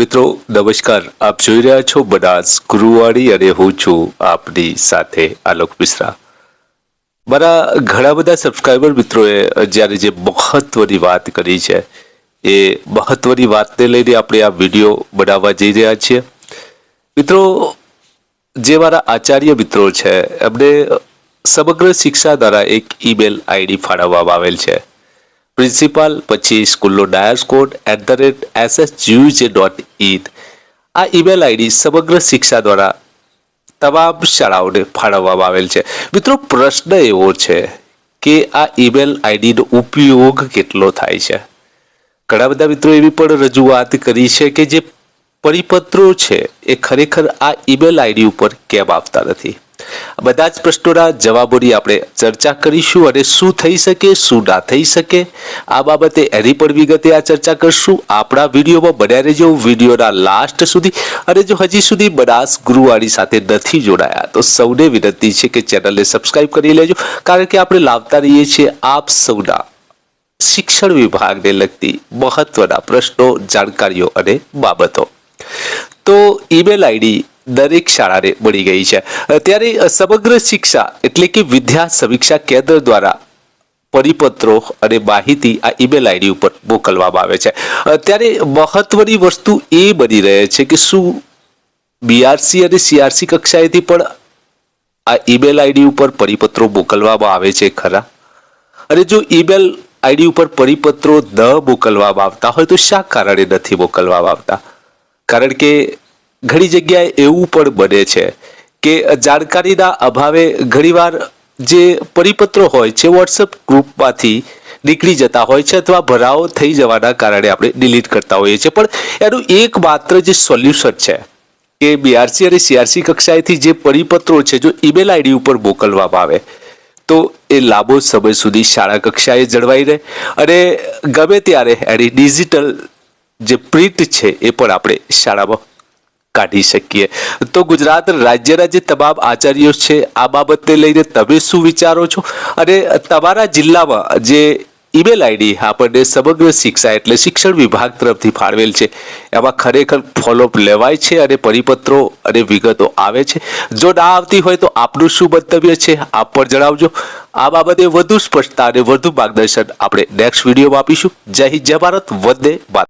મિત્રો, નમસ્કાર. આપ જોઈ રહ્યા છો બનાસ ગુરુવાણી અને હું છું આપની સાથે આલોક મિશ્રા. મારા ઘણા બધા સબસ્ક્રાઈબર મિત્રોએ જ્યારે જે મહત્વની વાત કરી છે, એ મહત્વની વાતને લઈને આપણે આ વીડિયો બનાવવા જઈ રહ્યા છીએ. મિત્રો, જે મારા આચાર્ય મિત્રો છે, એમને સમગ્ર શિક્ષા દ્વારા એક ઈમેલ આઈડી ફાળવવામાં આવેલ છે. પ્રિન્સિપાલ, પછી સ્કૂલનો DISE code at the rate S S J dot in આ ઈમેલ આઈડી સમગ્ર શિક્ષા દ્વારા તમામ શાળાઓને ફાળવવામાં આવેલ છે. મિત્રો, પ્રશ્ન એવો છે કે આ ઈમેલ આઈડીનો ઉપયોગ કેટલો થાય છે? ઘણા બધા મિત્રો એવી પણ રજૂઆત કરી છે કે જે પરિપત્રો છે એ ખરેખર આ ઈમેલ આઈડી ઉપર કેમ આપતા નથી? આ બધા જ પ્રશ્નોના જવાબોની આપણે ચર્ચા કરીશું અને શું થઈ શકે, શું ના થઈ શકે. આ બાબતે એની પણ વિગતે આ ચર્ચા કરશું. આપણા વિડીયોમાં બન્યા રહેજો વિડીયોના લાસ્ટ સુધી. અને જો હજી સુધી બનાસ ગુરુવાણી સાથે નથી જોડાયા, તો સૌને વિનંતી છે કે ચેનલને સબસ્ક્રાઈબ કરી લેજો. કારણ કે આપણે લાવતા રહીએ છીએ આપ સૌના શિક્ષણ વિભાગને લગતી મહત્વના પ્રશ્નો, જાણકારીઓ અને બાબતો. તો ઈમેલ આઈડી દરેક શાળાને મળી ગઈ છે. ત્યારે સમગ્ર શિક્ષા એટલે કે વિદ્યા સમીક્ષા કેન્દ્ર દ્વારા પરિપત્રો અને માહિતી આ ઈમેલ આઈડી ઉપર મોકલવામાં આવે છે. ત્યારે મહત્વની વસ્તુ એ બની રહે છે કે શું બીઆરસી અને સીઆરસી કક્ષાએથી પણ આ ઈમેલ આઈડી ઉપર પરિપત્રો મોકલવામાં આવે છે ખરા? અને જો ઈમેલ આઈડી ઉપર પરિપત્રો ન મોકલવામાં આવતા હોય તો શા કારણે નથી મોકલવામાં આવતા? કારણ કે ઘણી જગ્યાએ એવું પણ બને છે કે જાણકારીના અભાવે ઘણીવાર જે પરિપત્રો હોય છે વોટ્સઅપ ગ્રુપમાંથી નીકળી જતા હોય છે અથવા ભરાવો થઈ જવાના કારણે આપણે ડિલીટ કરતા હોઈએ છીએ. પણ એનું એકમાત્ર જે સોલ્યુશન છે કે બીઆરસી અને સીઆરસી કક્ષાએથી જે પરિપત્રો છે, જો ઈમેલ આઈડી ઉપર મોકલવામાં આવે, તો એ લાંબો સમય સુધી શાળા કક્ષાએ જળવાઈ રહે અને ગમે ત્યારે એની ડિજિટલ જે પ્રિન્ટ છે, એ પણ આપણે શાળામાં કાઢી શકીએ. તો ગુજરાત રાજ્યના જે તમામ આચાર્યો છે, આ બાબતને લઈને તમે શું વિચારો છો? અને તમારા જિલ્લામાં જે ઈમેલ આઈડી આપણને સમગ્ર શિક્ષા એટલે શિક્ષણ વિભાગ તરફથી ફાળવેલ છે, એમાં ખરેખર ફોલોઅપ લેવાય છે અને પરિપત્રો અને વિગતો આવે છે. જો ના આવતી હોય તો આપનું શું મંતવ્ય છે, આપ પણ જણાવજો. આ બાબતે વધુ સ્પષ્ટતા અને વધુ માર્ગદર્શન આપણે નેક્સ્ટ વિડીયોમાં આપીશું. જય હિન્દ, જય ભારત, વંદે ભારત.